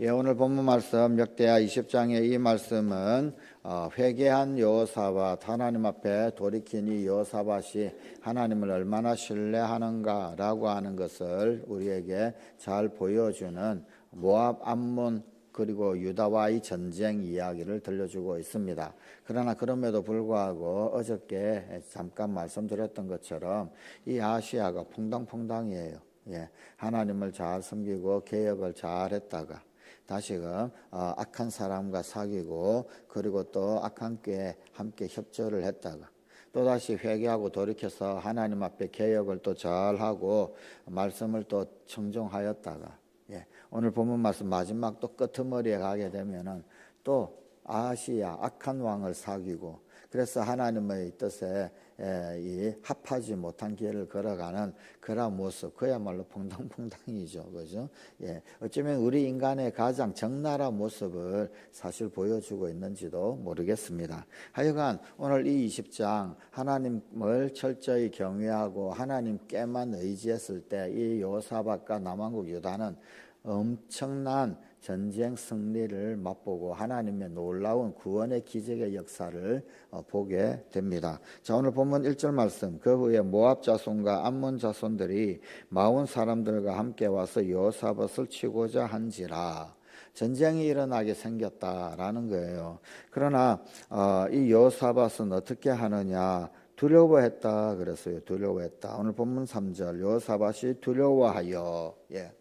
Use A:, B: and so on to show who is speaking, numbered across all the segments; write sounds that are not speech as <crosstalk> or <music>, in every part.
A: 예, 오늘 본문 말씀 역대하 20장의 이 말씀은 어, 회개한 여호사밧 하나님 앞에 돌이킨 이 여호사밧이 하나님을 얼마나 신뢰하는가라고 하는 것을 우리에게 잘 보여주는 모압 암몬 그리고 유다와의 전쟁 이야기를 들려주고 있습니다. 그러나 그럼에도 불구하고 어저께 잠깐 말씀드렸던 것처럼 이 아시아가 퐁당퐁당이에요. 예, 하나님을 잘 섬기고 개혁을 잘 했다가 다시금 어, 악한 사람과 사귀고 그리고 또 악한 께 함께 협조를 했다가 또다시 회개하고 돌이켜서 하나님 앞에 개혁을 또 잘하고 말씀을 또 청종하였다가 예, 오늘 본문 말씀 마지막 또 끄트머리에 가게 되면은 또 아시아 악한 왕을 사귀고 그래서 하나님의 뜻에 에, 이 합하지 못한 길을 걸어가는 그런 모습 그야말로 퐁당퐁당이죠. 그죠? 예. 어쩌면 우리 인간의 가장 적나라한 모습을 사실 보여주고 있는지도 모르겠습니다. 하여간 오늘 이 20장 하나님을 철저히 경외하고 하나님께만 의지했을 때 이 요사박과 남왕국 유다는 엄청난 전쟁 승리를 맛보고 하나님의 놀라운 구원의 기적의 역사를 어, 보게 됩니다. 자, 오늘 본문 1절 말씀. 그 후에 모압 자손과 암몬 자손들이 마온 사람들과 함께 와서 여호사밧을 치고자 한지라. 전쟁이 일어나게 생겼다라는 거예요. 그러나 어, 이 여호사밧은 어떻게 하느냐? 두려워했다 그랬어요. 두려워했다. 오늘 본문 3절 여호사밧이 두려워하여 예.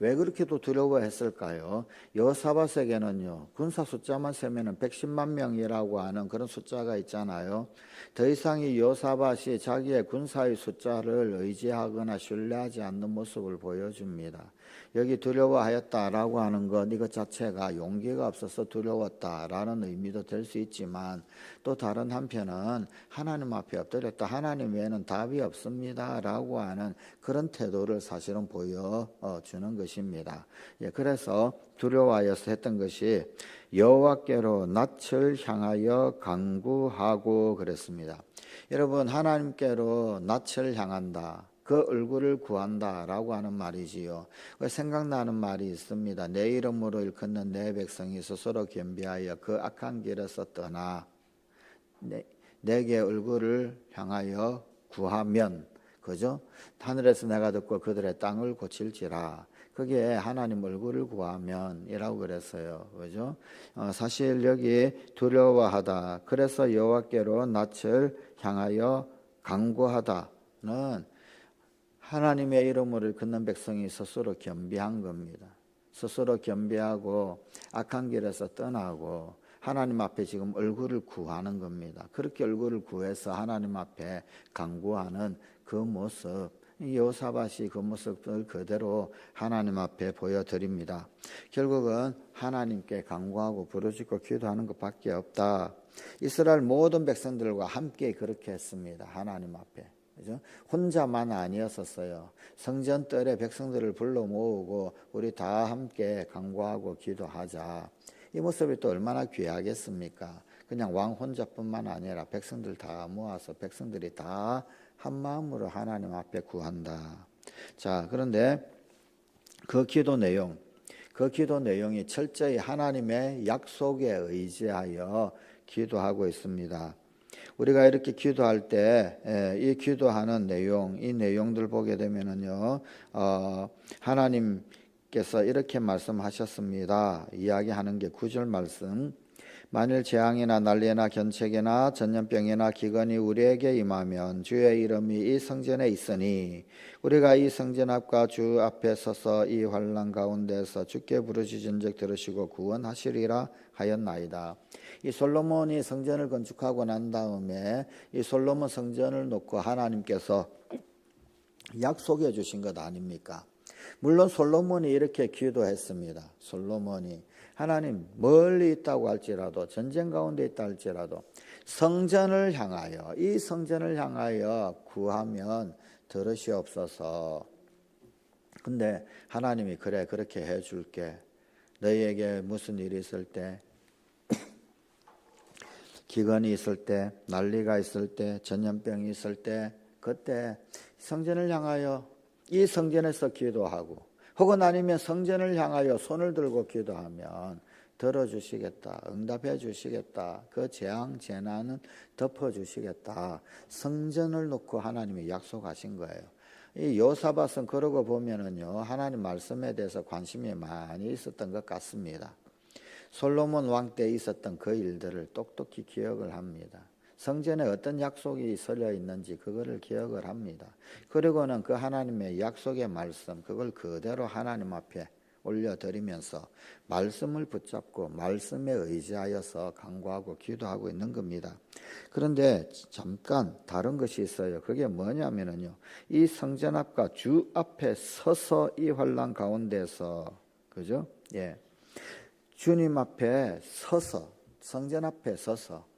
A: 왜 그렇게 또 두려워했을까요? 여사밧에게는요 군사 숫자만 세면은 110만 명이라고 하는 그런 숫자가 있잖아요. 더 이상 이 여사밧이 자기의 군사의 숫자를 의지하거나 신뢰하지 않는 모습을 보여줍니다. 여기 두려워하였다라고 하는 것 이것 자체가 용기가 없어서 두려웠다라는 의미도 될 수 있지만 또 다른 한편은 하나님 앞에 엎드렸다 하나님 외에는 답이 없습니다라고 하는 그런 태도를 사실은 보여주는 것 입니다. 예, 그래서 두려워하여서 했던 것이 여호와께로 낯을 향하여 강구하고 그랬습니다. 여러분 하나님께로 낯을 향한다. 그 얼굴을 구한다라고 하는 말이지요. 생각나는 말이 있습니다. 내 이름으로 일컫는 내 백성이 스스로 겸비하여 그 악한 길에서 떠나 내, 내게 얼굴을 향하여 구하면 그죠? 하늘에서 내가 듣고 그들의 땅을 고칠지라. 그게 하나님 얼굴을 구하면 이라고 그랬어요. 그죠? 어, 사실 여기 두려워하다. 그래서 여호와께로 낯을 향하여 강구하다는 하나님의 이름을 걷는 백성이 스스로 겸비한 겁니다. 스스로 겸비하고 악한 길에서 떠나고 하나님 앞에 지금 얼굴을 구하는 겁니다. 그렇게 얼굴을 구해서 하나님 앞에 강구하는 그 모습, 여사밭이 그 모습을 그대로 하나님 앞에 보여드립니다. 결국은 하나님께 강구하고 부르짖고 기도하는 것밖에 없다. 이스라엘 모든 백성들과 함께 그렇게 했습니다. 하나님 앞에. 그죠? 혼자만 아니었었어요. 성전 뜰에 백성들을 불러 모으고 우리 다 함께 강구하고 기도하자. 이 모습이 또 얼마나 귀하겠습니까? 그냥 왕 혼자뿐만 아니라 백성들 다 모아서 백성들이 다 한 마음으로 하나님 앞에 구한다. 자, 그런데 그 기도 내용, 그 기도 내용이 철저히 하나님의 약속에 의지하여 기도하고 있습니다. 우리가 이렇게 기도할 때 이 기도하는 내용, 이 내용들 보게 되면은요, 어, 하나님께서 이렇게 말씀하셨습니다. 이야기하는 게 구절 말씀. 만일 재앙이나 난리나 견책이나 전염병이나 기근이 우리에게 임하면 주의 이름이 이 성전에 있으니 우리가 이 성전 앞과 주 앞에 서서 이 환란 가운데서 주께 부르짖은즉 들으시고 구원하시리라 하였나이다. 이 솔로몬이 성전을 건축하고 난 다음에 이 솔로몬 성전을 놓고 하나님께서 약속해 주신 것 아닙니까? 물론 솔로몬이 이렇게 기도했습니다. 솔로몬이 하나님 멀리 있다고 할지라도 전쟁 가운데 있다 할지라도 성전을 향하여 이 성전을 향하여 구하면 들으시옵소서. 근데 하나님이 그래 그렇게 해 줄게. 너희에게 무슨 일이 있을 때 <clears throat> 기근이 있을 때 난리가 있을 때 전염병이 있을 때 그때 성전을 향하여 이 성전에서 기도하고 혹은 아니면 성전을 향하여 손을 들고 기도하면 들어주시겠다, 응답해 주시겠다, 그 재앙, 재난은 덮어주시겠다. 성전을 놓고 하나님이 약속하신 거예요. 이 요사밭은 그러고 보면은요, 하나님 말씀에 대해서 관심이 많이 있었던 것 같습니다. 솔로몬 왕 때 있었던 그 일들을 똑똑히 기억을 합니다. 성전에 어떤 약속이 설려 있는지 그거를 기억을 합니다. 그리고는 그 하나님의 약속의 말씀, 그걸 그대로 하나님 앞에 올려드리면서 말씀을 붙잡고 말씀에 의지하여서 간구하고 기도하고 있는 겁니다. 그런데 잠깐 다른 것이 있어요. 그게 뭐냐면은요. 이 성전 앞과 주 앞에 서서 이 환란 가운데서 그죠? 예. 주님 앞에 서서 성전 앞에 서서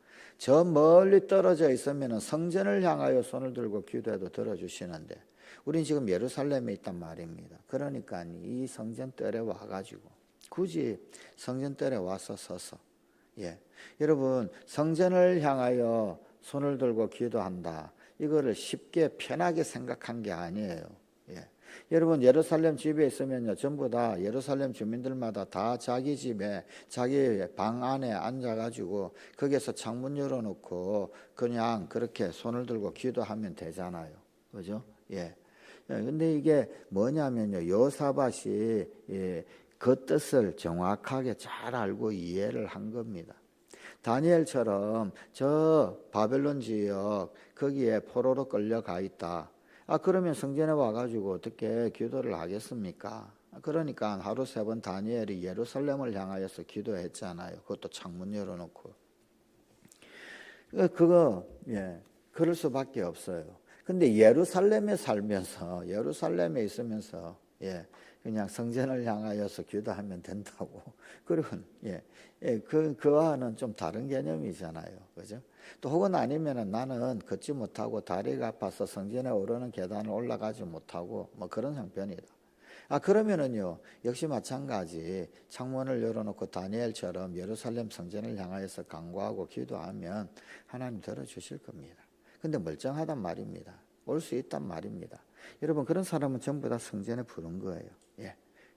A: 저 멀리 떨어져 있으면 성전을 향하여 손을 들고 기도해도 들어주시는데 우린 지금 예루살렘에 있단 말입니다. 그러니까 이 성전 뜰에 와가지고 굳이 성전 뜰에 와서 서서 예 여러분 성전을 향하여 손을 들고 기도한다 이거를 쉽게 편하게 생각한 게 아니에요. 예. 여러분 예루살렘 집에 있으면요 전부 다 예루살렘 주민들마다 다 자기 집에 자기 방 안에 앉아가지고 거기에서 창문 열어놓고 그냥 그렇게 손을 들고 기도하면 되잖아요, 그죠? 예. 예, 근데 이게 뭐냐면요 요사밭이 예, 그 뜻을 정확하게 잘 알고 이해를 한 겁니다. 다니엘처럼 저 바벨론 지역 거기에 포로로 끌려가 있다. 아 그러면 성전에 와가지고 어떻게 기도를 하겠습니까? 그러니까 하루 세 번 다니엘이 예루살렘을 향하여서 기도했잖아요. 그것도 창문 열어놓고. 그- 그거 예 그럴 수밖에 없어요. 근데 예루살렘에 살면서 예루살렘에 있으면서 예 그냥 성전을 향하여서 기도하면 된다고. <laughs> 그리고 예, 예, 그 그와는 좀 다른 개념이잖아요, 그죠? 또 혹은 아니면은 나는 걷지 못하고 다리가 아파서 성전에 오르는 계단을 올라가지 못하고 뭐 그런 형편이다. 아 그러면은요 역시 마찬가지 창문을 열어놓고 다니엘처럼 예루살렘 성전을 향하여서 간구하고 기도하면 하나님 들어주실 겁니다. 근데 멀쩡하단 말입니다. 올 수 있단 말입니다. 여러분 그런 사람은 전부 다 성전에 부른 거예요.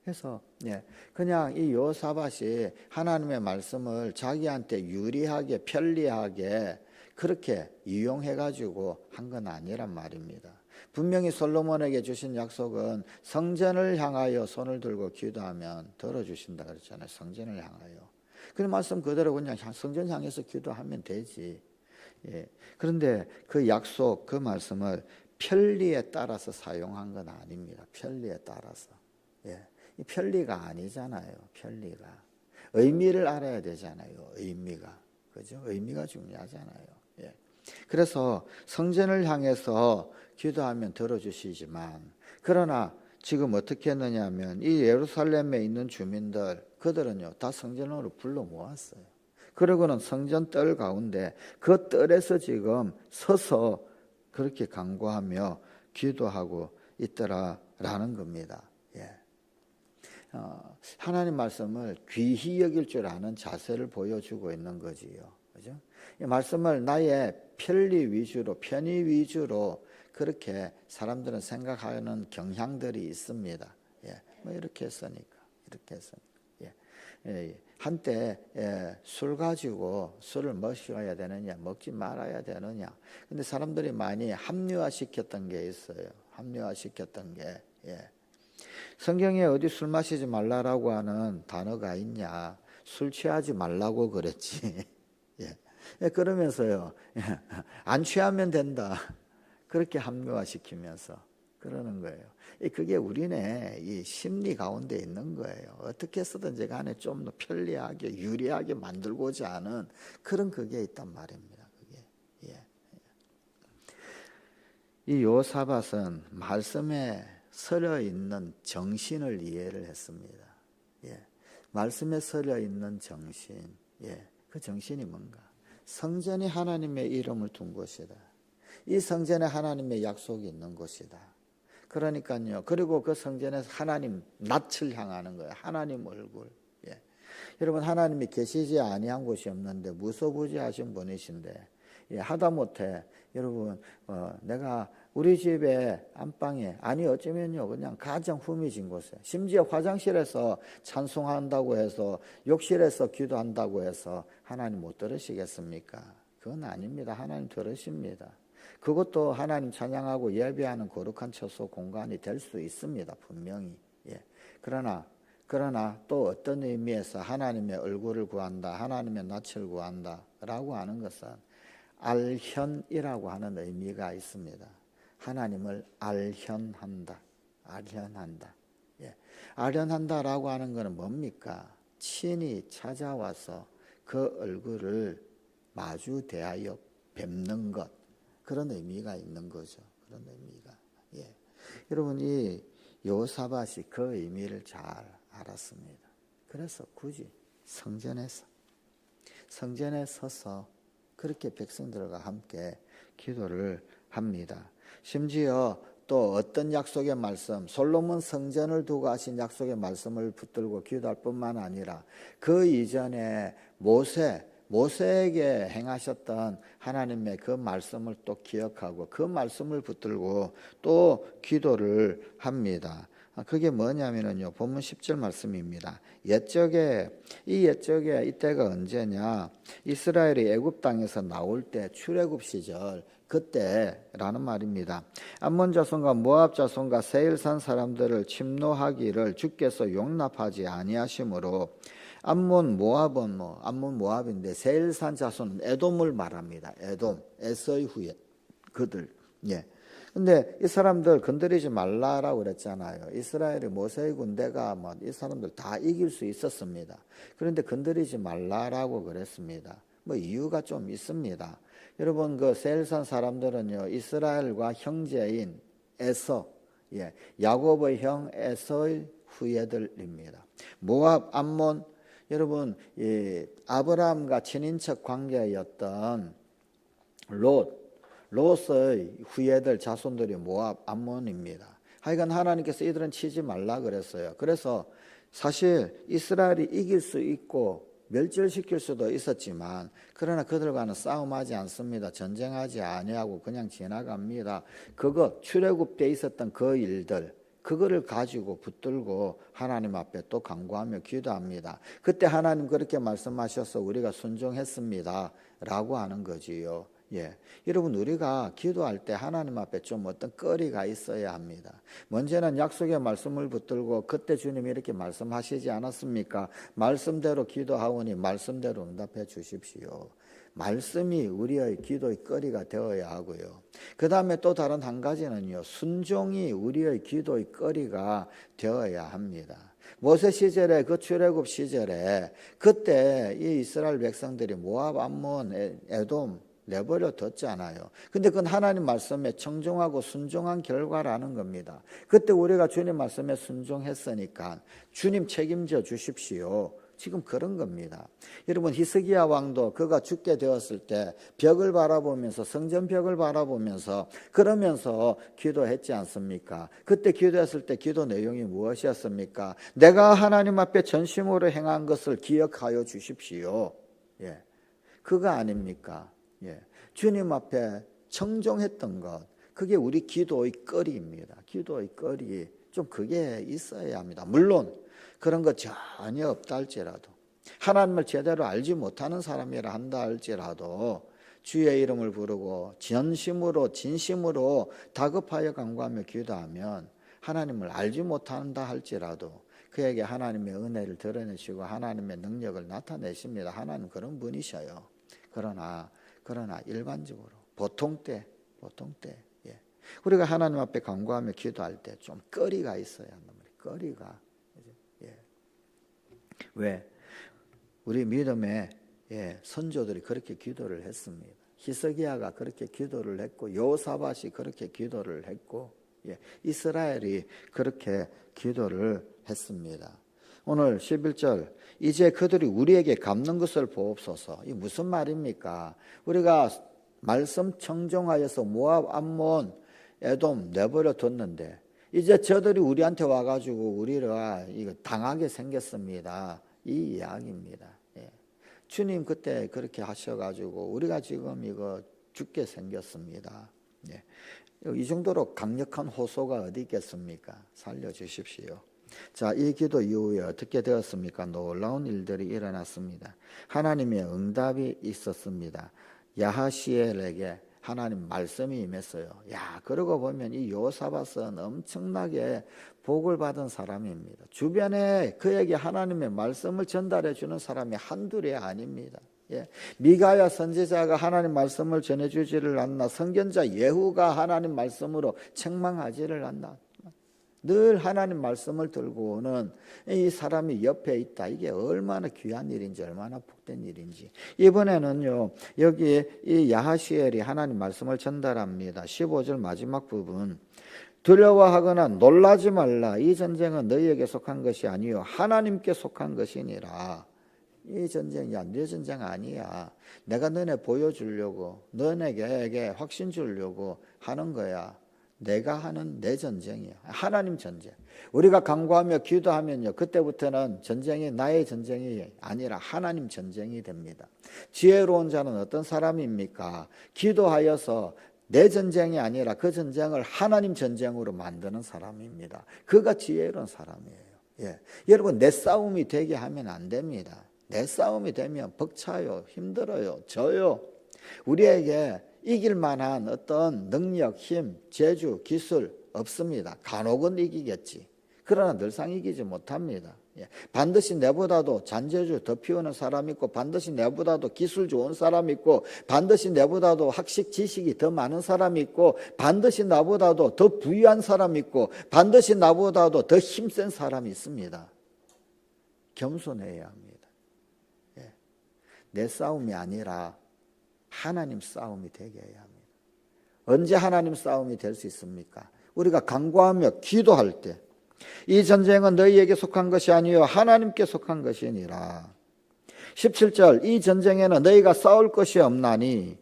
A: 예. 그래서 예, 그냥 이 요사밭이 하나님의 말씀을 자기한테 유리하게 편리하게 그렇게 이용해 가지고 한 건 아니란 말입니다. 분명히 솔로몬에게 주신 약속은 성전을 향하여 손을 들고 기도하면 들어주신다 그랬잖아요. 성전을 향하여. 그 말씀 그대로 그냥 향- 성전 향해서 기도하면 되지. 예. 그런데 그 약속, 그 말씀을 편리에 따라서 사용한 건 아닙니다. 편리에 따라서. 예. 이 편리가 아니잖아요. 편리가. 의미를 알아야 되잖아요. 의미가. 그죠? 의미가 중요하잖아요. 예. 그래서 성전을 향해서 기도하면 들어주시지만, 그러나 지금 어떻게 했느냐 하면 이 예루살렘에 있는 주민들, 그들은요, 다 성전으로 불러 모았어요. 그러고는 성전 뜰 가운데 그 뜰에서 지금 서서 그렇게 간구하며 기도하고 있더라라는 겁니다. 예. 어, 하나님 말씀을 귀히 여길 줄 아는 자세를 보여주고 있는 거지요. 그죠? 이 말씀을 나의 편리 위주로, 편의 위주로 그렇게 사람들은 생각하는 경향들이 있습니다. 예. 뭐 이렇게 했으니까, 이렇게 했으니까. 예. 예. 한때 예, 술 가지고 술을 마셔야 되느냐, 먹지 말아야 되느냐. 근데 사람들이 많이 합리화 시켰던 게 있어요. 합리화 시켰던 게. 예. 성경에 어디 술 마시지 말라라고 하는 단어가 있냐? 술 취하지 말라고 그랬지. <laughs> 예. 예, 그러면서요. 예, 안 취하면 된다. 그렇게 합리화시키면서 그러는 거예요. 이 그게 우리네 이 심리 가운데 있는 거예요. 어떻게 해서든지 간에 좀 더 편리하게 유리하게 만들고자 하는 그런 그게 있단 말입니다. 그게 예. 이 요사밭은 말씀에 서려 있는 정신을 이해를 했습니다. 예. 말씀에 서려 있는 정신. 예. 그 정신이 뭔가? 성전이 하나님의 이름을 둔 곳이다. 이 성전에 하나님의 약속이 있는 곳이다. 그러니까요. 그리고 그 성전에서 하나님 낯을 향하는 거예요. 하나님 얼굴. 예. 여러분 하나님이 계시지 아니한 곳이 없는데 무소부지하신 분이신데 예, 하다못해 여러분 어, 내가 우리 집에 안방에 아니 어쩌면요 그냥 가장 후미진 곳에 심지어 화장실에서 찬송한다고 해서 욕실에서 기도한다고 해서 하나님 못 들으시겠습니까? 그건 아닙니다. 하나님 들으십니다. 그것도 하나님 찬양하고 예배하는 거룩한 처소 공간이 될 수 있습니다. 분명히. 예. 그러나 그러나 또 어떤 의미에서 하나님의 얼굴을 구한다, 하나님의 낯을 구한다라고 하는 것은 알현이라고 하는 의미가 있습니다. 하나님을 알현한다, 알현한다. 예. 알현한다라고 하는 것은 뭡니까? 친히 찾아와서 그 얼굴을 마주 대하여 뵙는 것 그런 의미가 있는 거죠. 그런 의미가. 예. 여러분 이 요사밭이 그 의미를 잘 알았습니다. 그래서 굳이 성전에서 성전에 서서 그렇게 백성들과 함께 기도를 합니다. 심지어 또 어떤 약속의 말씀, 솔로몬 성전을 두고 하신 약속의 말씀을 붙들고 기도할 뿐만 아니라 그 이전에 모세, 모세에게 행하셨던 하나님의 그 말씀을 또 기억하고 그 말씀을 붙들고 또 기도를 합니다. 아, 그게 뭐냐면은요. 본문 10절 말씀입니다. 옛적에 이 옛적에 이때가 언제냐? 이스라엘이 애굽 땅에서 나올 때 출애굽 시절 그때라는 말입니다. 암몬 자손과 모압 자손과 세일산 사람들을 침노하기를 주께서 용납하지 아니하심으로 암몬 모압은 뭐 암몬 모압인데 세일산 자손은 에돔을 말합니다. 에돔 에서의 후예 그들 예. 근데 이 사람들 건드리지 말라라고 그랬잖아요. 이스라엘의 모세의 군대가 뭐 이 사람들 다 이길 수 있었습니다. 그런데 건드리지 말라라고 그랬습니다. 뭐 이유가 좀 있습니다. 여러분 그 세일산 사람들은요 이스라엘과 형제인 에서 예 야곱의 형 에서의 후예들입니다. 모압 암몬 여러분 이 아브라함과 친인척 관계였던 롯 롯의 후예들 자손들이 모압 암몬입니다. 하여간 하나님께서 이들은 치지 말라 그랬어요. 그래서 사실 이스라엘이 이길 수 있고 멸절시킬 수도 있었지만 그러나 그들과는 싸움하지 않습니다. 전쟁하지 아니하고 그냥 지나갑니다. 그거 출애굽 때 있었던 그 일들 그거를 가지고 붙들고 하나님 앞에 또 간구하며 기도합니다. 그때 하나님 그렇게 말씀하셔서 우리가 순종했습니다. 라고 하는 거지요. 예. 여러분, 우리가 기도할 때 하나님 앞에 좀 어떤 거리가 있어야 합니다. 먼저는 약속의 말씀을 붙들고 그때 주님이 이렇게 말씀하시지 않았습니까? 말씀대로 기도하오니 말씀대로 응답해 주십시오. 말씀이 우리의 기도의 거리가 되어야 하고요. 그 다음에 또 다른 한 가지는요, 순종이 우리의 기도의 거리가 되어야 합니다. 모세 시절에 그 출애굽 시절에 그때 이 이스라엘 백성들이 모압, 암몬, 에돔 내버려 뒀잖아요. 근데 그건 하나님 말씀에 청종하고 순종한 결과라는 겁니다. 그때 우리가 주님 말씀에 순종했으니까 주님 책임져 주십시오. 지금 그런 겁니다. 여러분 히스기야 왕도 그가 죽게 되었을 때 벽을 바라보면서 성전 벽을 바라보면서 그러면서 기도했지 않습니까? 그때 기도했을 때 기도 내용이 무엇이었습니까? 내가 하나님 앞에 전심으로 행한 것을 기억하여 주십시오. 예. 그거 아닙니까? 예. 주님 앞에 청종했던 것, 그게 우리 기도의 거리입니다. 기도의 거리. 좀 그게 있어야 합니다. 물론 그런 거 전혀 없다 할지라도 하나님을 제대로 알지 못하는 사람이라 한다 할지라도 주의 이름을 부르고 전심으로 진심으로 다급하여 간구하며 기도하면 하나님을 알지 못한다 할지라도 그에게 하나님의 은혜를 드러내시고 하나님의 능력을 나타내십니다. 하나님 그런 분이셔요. 그러나 그러나 일반적으로 보통 때 보통 때 예. 우리가 하나님 앞에 간구하며 기도할 때 좀 거리가 있어야 한단 말이에요. 거리가 예. 왜 우리 믿음의 예, 선조들이 그렇게 기도를 했습니다. 히스기야가 그렇게 기도를 했고 요사밭이 그렇게 기도를 했고 예, 이스라엘이 그렇게 기도를 했습니다. 오늘 11절 이제 그들이 우리에게 갚는 것을 보옵소서. 이 무슨 말입니까? 우리가 말씀 청정하여서 모압 암몬 에돔 내버려 뒀는데 이제 저들이 우리한테 와가지고 우리가 당하게 생겼습니다. 이 이야기입니다. 예. 주님 그때 그렇게 하셔가지고 우리가 지금 이거 죽게 생겼습니다. 예. 이 정도로 강력한 호소가 어디 있겠습니까? 살려주십시오. 자, 이 기도 이후에 어떻게 되었습니까? 놀라운 일들이 일어났습니다. 하나님의 응답이 있었습니다. 야하시엘에게 하나님 말씀이 임했어요. 야, 그러고 보면 이 요사밧은 엄청나게 복을 받은 사람입니다. 주변에 그에게 하나님의 말씀을 전달해 주는 사람이 한둘이 아닙니다. 예. 미가야 선지자가 하나님 말씀을 전해주지를 않나 성견자 예후가 하나님 말씀으로 책망하지를 않나 늘 하나님 말씀을 들고 오는 이 사람이 옆에 있다. 이게 얼마나 귀한 일인지 얼마나 복된 일인지. 이번에는요. 여기 이 야하시엘이 하나님 말씀을 전달합니다. 15절 마지막 부분. 두려워하거나 놀라지 말라. 이 전쟁은 너희에게 속한 것이 아니요 하나님께 속한 것이니라. 이 전쟁이야, 네 전쟁 아니야. 내가 너네 보여주려고, 너네에게 확신 주려고 하는 거야. 내가 하는 내 전쟁이야. 하나님 전쟁. 우리가 강구하며 기도하면요. 그때부터는 전쟁이 나의 전쟁이 아니라 하나님 전쟁이 됩니다. 지혜로운 자는 어떤 사람입니까? 기도하여서 내 전쟁이 아니라 그 전쟁을 하나님 전쟁으로 만드는 사람입니다. 그가 지혜로운 사람이에요. 예. 여러분, 내 싸움이 되게 하면 안 됩니다. 내 싸움이 되면 벅차요, 힘들어요, 져요. 우리에게 이길 만한 어떤 능력, 힘, 재주, 기술 없습니다. 간혹은 이기겠지. 그러나 늘상 이기지 못합니다. 예. 반드시 내보다도 잔재주 더 피우는 사람 있고 반드시 내보다도 기술 좋은 사람 있고 반드시 내보다도 학식 지식이 더 많은 사람 있고 반드시 나보다도 더 부유한 사람 있고 반드시 나보다도 더 힘센 사람이 있습니다. 겸손해야 합니다. 예. 내 싸움이 아니라 하나님 싸움이 되게 해야 합니다. 언제 하나님 싸움이 될 수 있습니까? 우리가 간구하며 기도할 때 이 전쟁은 너희에게 속한 것이 아니요 하나님께 속한 것이니라. 17절 이 전쟁에는 너희가 싸울 것이 없나니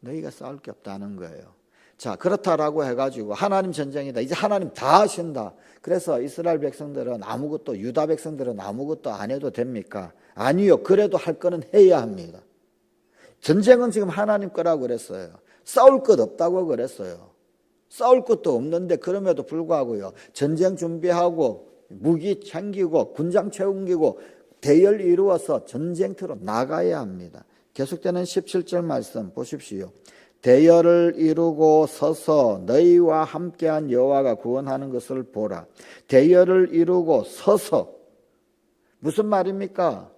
A: 너희가 싸울 게 없다는 거예요. 자, 그렇다라고 해가지고 하나님 전쟁이다. 이제 하나님 다 하신다. 그래서 이스라엘 백성들은 아무것도, 유다 백성들은 아무것도 안 해도 됩니까? 아니요. 그래도 할 거는 해야 합니다. 전쟁은 지금 하나님 거라고 그랬어요. 싸울 것 없다고 그랬어요. 싸울 것도 없는데 그럼에도 불구하고요. 전쟁 준비하고 무기 챙기고 군장 채우고 대열 이루어서 전쟁터로 나가야 합니다. 계속되는 17절 말씀 보십시오. 대열을 이루고 서서 너희와 함께한 여호와가 구원하는 것을 보라. 대열을 이루고 서서 무슨 말입니까?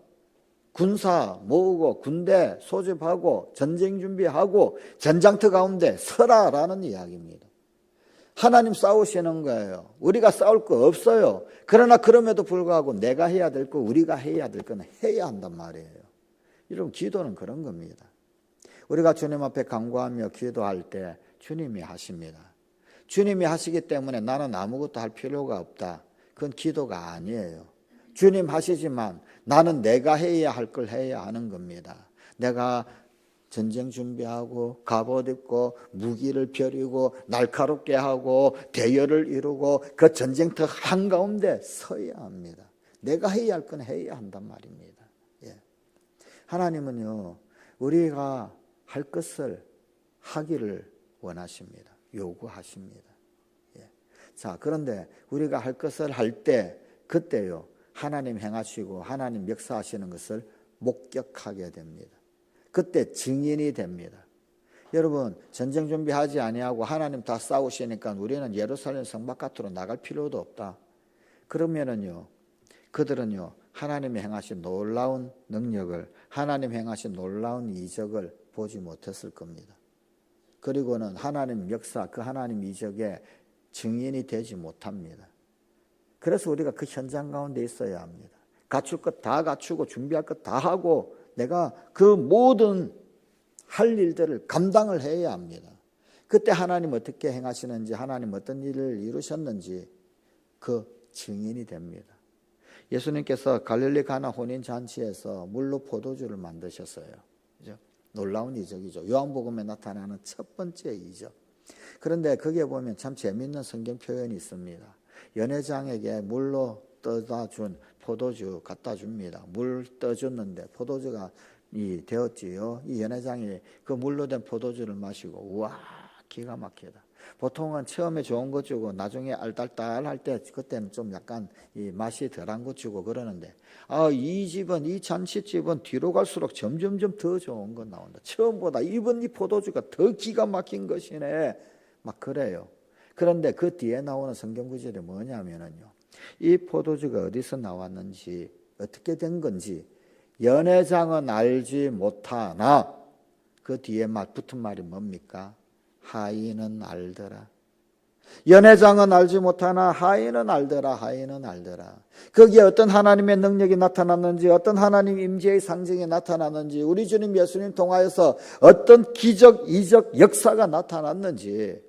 A: 군사 모으고 군대 소집하고 전쟁 준비하고 전장터 가운데 서라라는 이야기입니다. 하나님 싸우시는 거예요. 우리가 싸울 거 없어요. 그러나 그럼에도 불구하고 내가 해야 될 거, 우리가 해야 될 거는 해야 한단 말이에요. 여러분, 기도는 그런 겁니다. 우리가 주님 앞에 간구하며 기도할 때 주님이 하십니다. 주님이 하시기 때문에 나는 아무것도 할 필요가 없다. 그건 기도가 아니에요. 주님 하시지만 나는 내가 해야 할 걸 해야 하는 겁니다. 내가 전쟁 준비하고 갑옷 입고 무기를 펴리고 날카롭게 하고 대열을 이루고 그 전쟁터 한가운데 서야 합니다. 내가 해야 할 건 해야 한단 말입니다. 예. 하나님은요, 우리가 할 것을 하기를 원하십니다. 요구하십니다. 예. 자, 그런데 우리가 할 것을 할 때, 그때요, 하나님 행하시고 하나님 역사하시는 것을 목격하게 됩니다. 그때 증인이 됩니다. 여러분 전쟁 준비하지 아니하고 하나님 다 싸우시니까 우리는 예루살렘 성 바깥으로 나갈 필요도 없다. 그러면은요 그들은요 하나님이 행하신 놀라운 능력을 하나님 행하신 놀라운 이적을 보지 못했을 겁니다. 그리고는 하나님 역사 그 하나님 이적의 증인이 되지 못합니다. 그래서 우리가 그 현장 가운데 있어야 합니다. 갖출 것 다 갖추고 준비할 것 다 하고 내가 그 모든 할 일들을 감당을 해야 합니다. 그때 하나님 어떻게 행하시는지 하나님 어떤 일을 이루셨는지 그 증인이 됩니다. 예수님께서 갈릴리 가나 혼인 잔치에서 물로 포도주를 만드셨어요. 그죠? 놀라운 이적이죠. 요한복음에 나타나는 첫 번째 이적. 그런데 거기에 보면 참 재밌는 성경 표현이 있습니다. 연회장에게 물로 떠다 준 포도주 갖다 줍니다. 물 떠줬는데 포도주가 이 되었지요. 이 연회장이 그 물로 된 포도주를 마시고 우와 기가 막히다. 보통은 처음에 좋은 거 주고 나중에 알딸딸 할 때 그때는 좀 약간 이 맛이 덜한 거 주고 그러는데 아 이 집은 이 잔치집은 뒤로 갈수록 점점점 더 좋은 거 나온다. 처음보다 이번 이 포도주가 더 기가 막힌 것이네. 막 그래요. 그런데 그 뒤에 나오는 성경 구절이 뭐냐면은요. 이 포도주가 어디서 나왔는지 어떻게 된 건지 연회장은 알지 못하나 그 뒤에 말 붙은 말이 뭡니까? 하인은 알더라. 연회장은 알지 못하나 하인은 알더라. 하인은 알더라. 거기에 어떤 하나님의 능력이 나타났는지 어떤 하나님 임재의 상징이 나타났는지 우리 주님 예수님 통하여서 어떤 기적 이적 역사가 나타났는지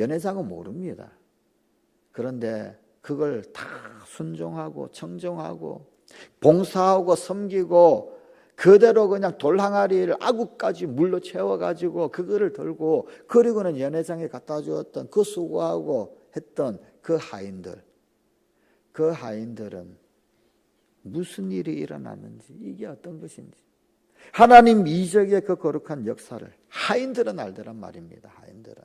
A: 연회장은 모릅니다. 그런데 그걸 다 순종하고 청정하고 봉사하고 섬기고 그대로 그냥 돌항아리를 아구까지 물로 채워가지고 그거를 들고 그리고는 연회장에 갖다 주었던 그 수고하고 했던 그 하인들 그 하인들은 무슨 일이 일어났는지 이게 어떤 것인지 하나님 이적의 그 거룩한 역사를 하인들은 알더란 말입니다. 하인들은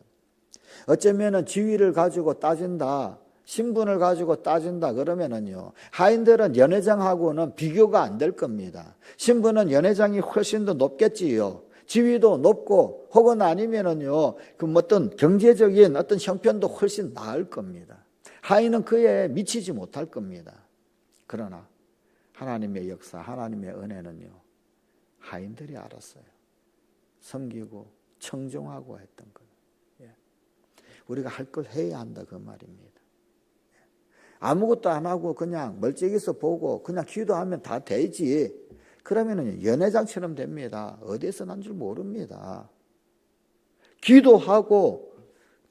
A: 어쩌면은 지위를 가지고 따진다. 신분을 가지고 따진다 그러면은요 하인들은 연회장하고는 비교가 안 될 겁니다. 신분은 연회장이 훨씬 더 높겠지요. 지위도 높고 혹은 아니면은요 그 어떤 경제적인 어떤 형편도 훨씬 나을 겁니다. 하인은 그에 미치지 못할 겁니다. 그러나 하나님의 역사, 하나님의 은혜는요 하인들이 알았어요. 섬기고 청종하고 했던 것. 예. 우리가 할 걸 해야 한다 그 말입니다. 아무것도 안 하고 그냥 멀찍이서 보고 그냥 기도하면 다 되지. 그러면은 연회장처럼 됩니다. 어디에서 난 줄 모릅니다. 기도하고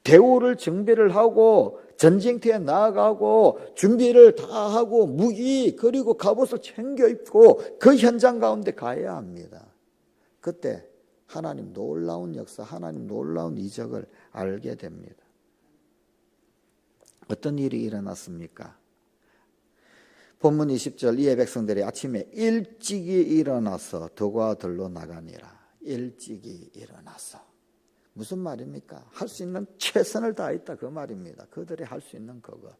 A: 대우를 정비를 하고 전쟁터에 나아가고 준비를 다 하고 무기 그리고 갑옷을 챙겨 입고 그 현장 가운데 가야 합니다. 그때 하나님 놀라운 역사, 하나님 놀라운 이적을 알게 됩니다. 어떤 일이 일어났습니까? 본문 20절 이에 백성들이 아침에 일찍이 일어나서 더과 들로 나가니라. 일찍이 일어나서 무슨 말입니까? 할 수 있는 최선을 다했다 그 말입니다. 그들이 할 수 있는 그거.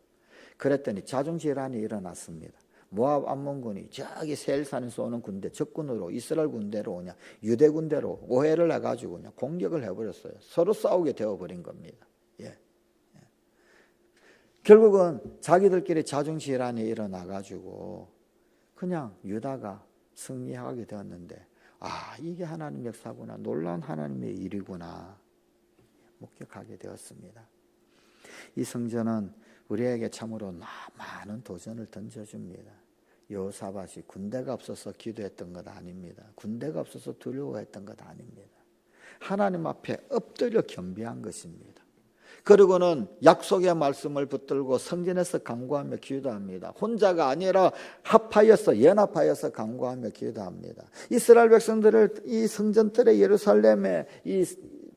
A: 그랬더니 자중질환이 일어났습니다. 모압 암몬군이 저기 세일산에서 오는 군대 적군으로 이스라엘 군대로 오냐 유대 군대로 오해를 해가지고 그냥 공격을 해버렸어요. 서로 싸우게 되어버린 겁니다. 예. 결국은 자기들끼리 자중질환이 일어나가지고 그냥 유다가 승리하게 되었는데 아 이게 하나님 역사구나 놀라운 하나님의 일이구나 목격하게 되었습니다. 이 성전은 우리에게 참으로 많은 도전을 던져줍니다. 여호사밭이 군대가 없어서 기도했던 것 아닙니다. 군대가 없어서 두려워했던 것 아닙니다. 하나님 앞에 엎드려 겸비한 것입니다. 그리고는 약속의 말씀을 붙들고 성전에서 강구하며 기도합니다. 혼자가 아니라 합하여서 연합하여서 강구하며 기도합니다. 이스라엘 백성들을 이 성전뜰에 예루살렘에 이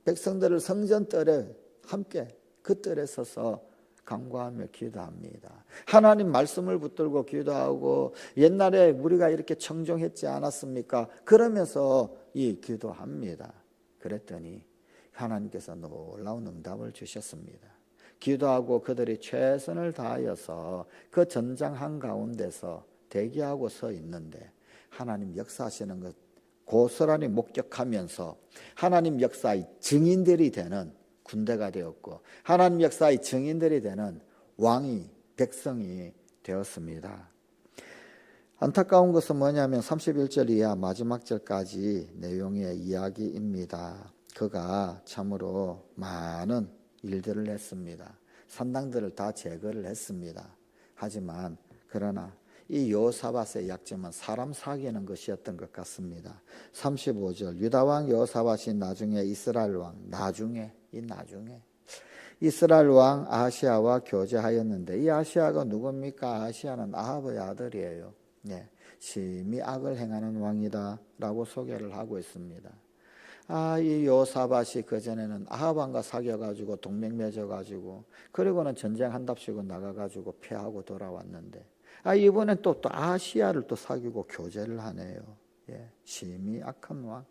A: 백성들을 성전뜰에 함께 그 뜰에 서서 강구하며 기도합니다. 하나님 말씀을 붙들고 기도하고 옛날에 우리가 이렇게 청종했지 않았습니까? 그러면서 이 기도합니다. 그랬더니 하나님께서 놀라운 응답을 주셨습니다. 기도하고 그들이 최선을 다하여서 그 전장 한 가운데서 대기하고 서 있는데 하나님 역사하시는 것 고스란히 목격하면서 하나님 역사의 증인들이 되는 군대가 되었고 하나님 역사의 증인들이 되는 왕이 백성이 되었습니다. 안타까운 것은 뭐냐면 31절 이하 마지막 절까지 내용의 이야기입니다. 그가 참으로 많은 일들을 했습니다. 산당들을 다 제거를 했습니다. 하지만 그러나 이 요사밭의 약점은 사람 사귀는 것이었던 것 같습니다. 35절 유다 왕 요사밭이 나중에 이스라엘 왕 나중에 이 나중에 이스라엘 왕 아시아와 교제하였는데 이 아시아가 누굽니까? 아시아는 아합의 아들이에요. 네, 심히 악을 행하는 왕이다라고 소개를 하고 있습니다. 아, 이 요사밭이 그전에는 아합왕과 사귀어가지고 동맹 맺어가지고 그리고는 전쟁한답시고 나가가지고 패하고 돌아왔는데 아, 이번엔 또, 또 아시아를 또 사귀고 교제를 하네요. 예, 심히 악한 왕.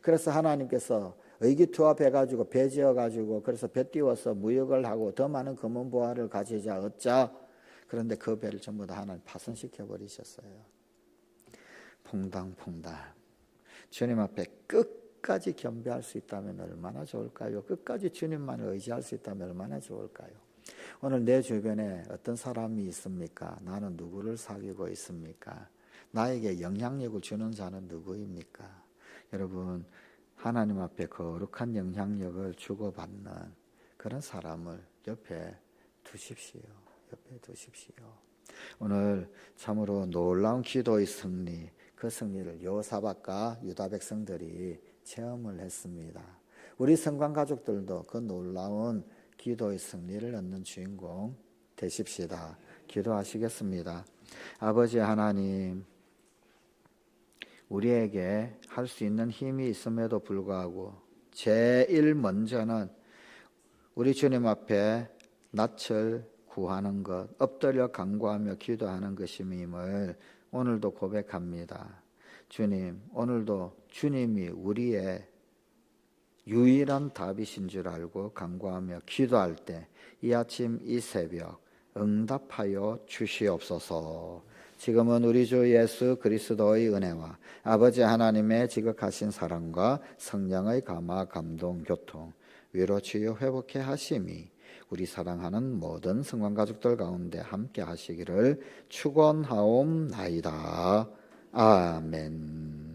A: 그래서 하나님께서 의기투합해 가지고 배 지어 가지고 그래서 배 띄워서 무역을 하고 더 많은 금은 보화를 가지자 얻자. 그런데 그 배를 전부 다 하나님 파손시켜 버리셨어요. 퐁당퐁당. 주님 앞에 끝 까지 겸비할 수 있다면 얼마나 좋을까요? 끝까지 주님만을 의지할 수 있다면 얼마나 좋을까요? 오늘 내 주변에 어떤 사람이 있습니까? 나는 누구를 사귀고 있습니까? 나에게 영향력을 주는 자는 누구입니까? 여러분, 하나님 앞에 거룩한 영향력을 주고받는 그런 사람을 옆에 두십시오. 옆에 두십시오. 오늘 참으로 놀라운 기도의 승리, 그 승리를 여호사박과 유다 백성들이 체험을 했습니다. 우리 성관 가족들도 그 놀라운 기도의 승리를 얻는 주인공 되십시다. 기도하시겠습니다. 아버지 하나님, 우리에게 할 수 있는 힘이 있음에도 불구하고 제일 먼저는 우리 주님 앞에 낯을 구하는 것, 엎드려 간구하며 기도하는 것임을 오늘도 고백합니다. 주님, 오늘도 주님이 우리의 유일한 답이신 줄 알고 간구하며 기도할 때 이 아침 이 새벽 응답하여 주시옵소서. 지금은 우리 주 예수 그리스도의 은혜와 아버지 하나님의 지극하신 사랑과 성령의 감화 감동 교통 위로 치유 회복해 하심이 우리 사랑하는 모든 성관 가족들 가운데 함께 하시기를 축원하옵나이다. 아멘.